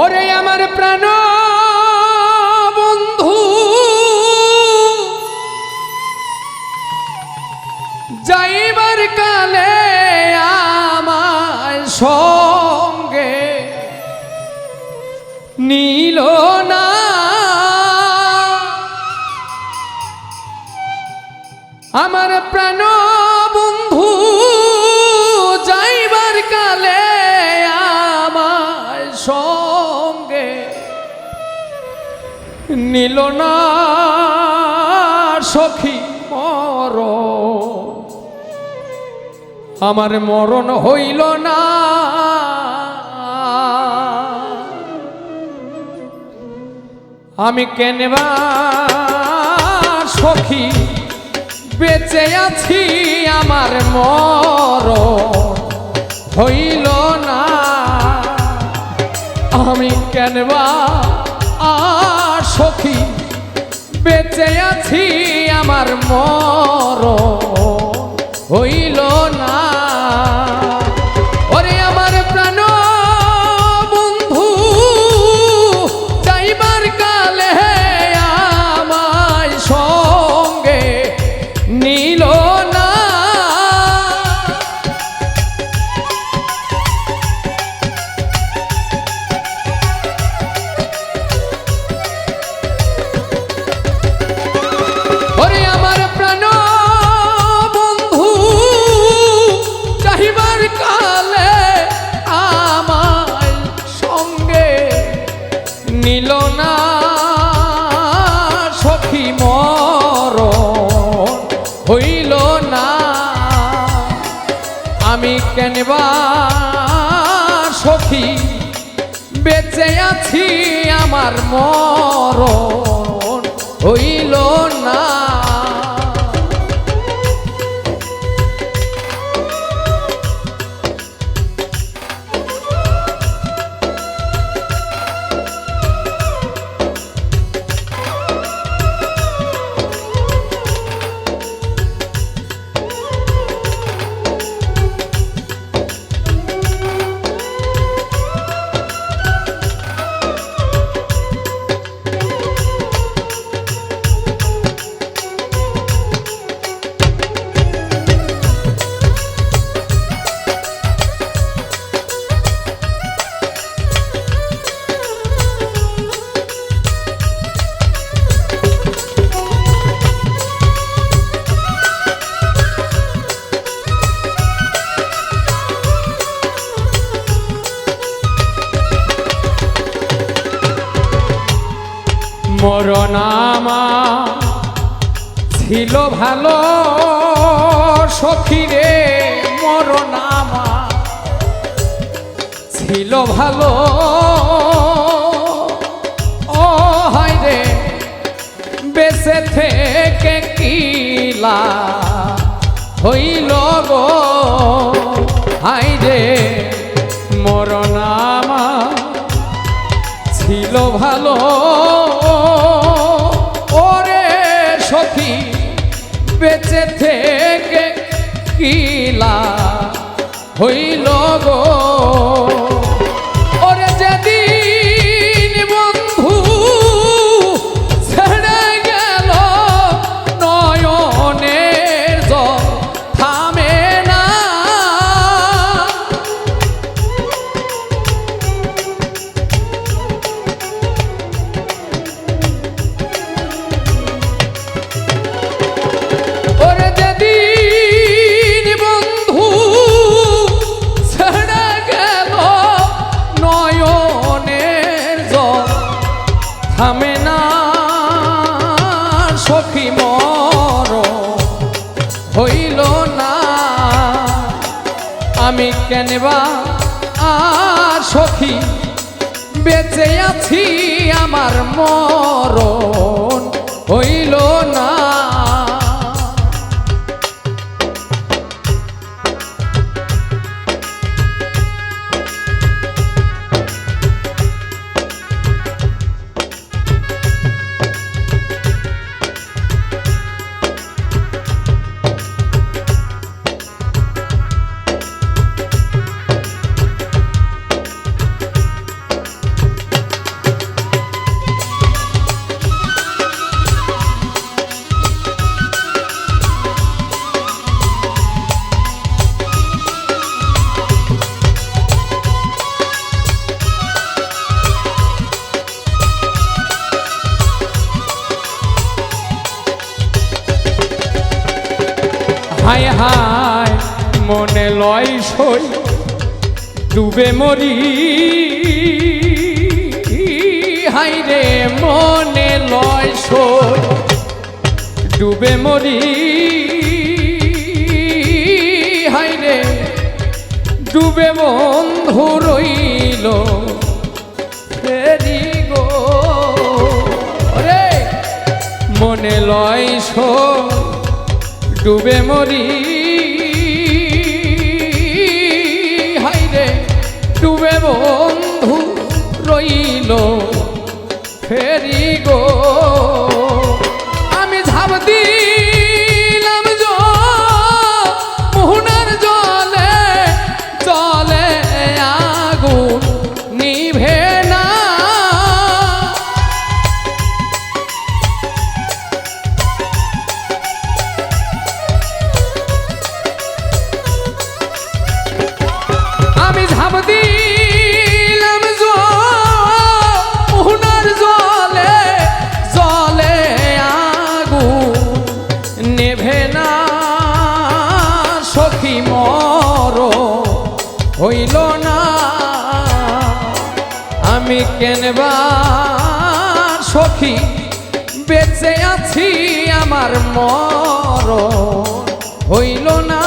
ওরে আমার প্রাণ বন্ধু। যাইবার কালে আমার সঙ্গে নীল না। আমার প্রাণ নিল না সখী মর। আমার মরণ হইল না। আমি কেনবা সখী বেঁচে আছি আমার মর হইল আমি কেনবা আর সখী বেঁচে আছি আমার মর হইল আমি কেনবা সখী বেঁচে আছি আমার মরণ হইল মরনামা ছিল ভালো সখী রে মরনামা ছিল ভালো। ও হাই রে, বেঁচে থেকে কিলা হইল গো? হাই রে। বেঁচে থেকে কিলা হইল গো? না সখী মর না। আমি কেনবা আর সখী বেঁচে আছি আমার মরণ হইল না। হায় হায়, মনে লয় সই, ডুবে মরি। হাই রে, মনে লয় সই, ডুবে মরি। হাই রে, ডুবে বন্ধু রইল, ফেরি গো। রে মনে লয় সই। ডুবে মরি। নেভে না, সখী মর হইল না। আমি কেনবা সখী বেঁচে আছি, আমার মর হইল না।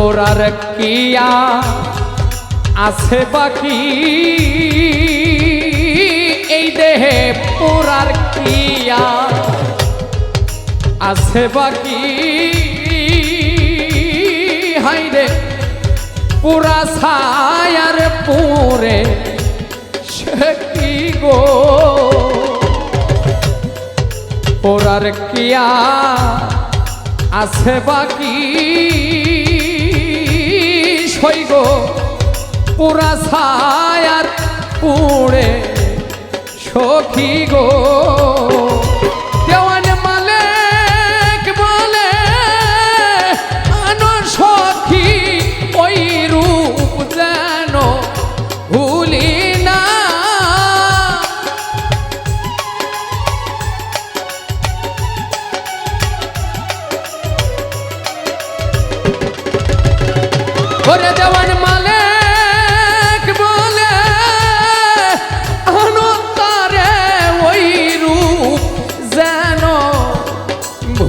পোড়ার কিয়া আছে বাকি? এই দেহে পোড়ার কিয়া আছে বাকি? হাই রে, পুরা ছায়ার পুরে সে কি গো? পোড়ার কিয়া আছে বাকি? সৈগ পুরা ছায়ার পুড়ে সখী গো।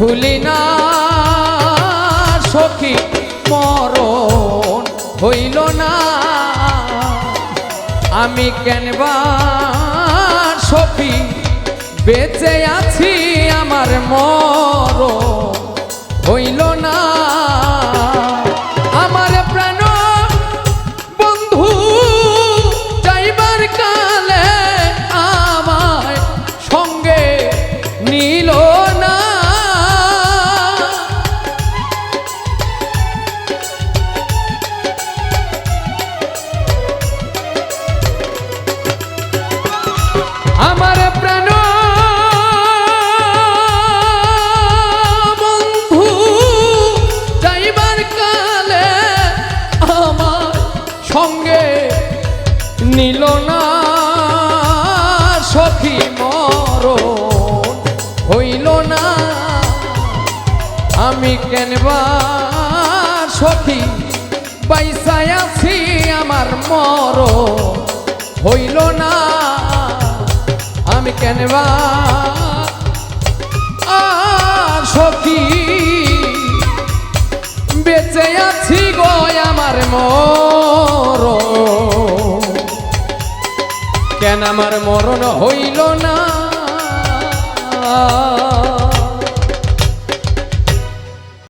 ভুলি না। সখী মরণ হইল না। আমি কেনবা সখী বেঁচে আছি আমার মরণ সঙ্গে নিল না সখী মর হইল না। আমি কেনবা সখী বাইসায় আছি আমার মর হইল না। আমি কেনবা সখী বেঁচে আছি গো আমার মর কেন আমার মরণ হইল না?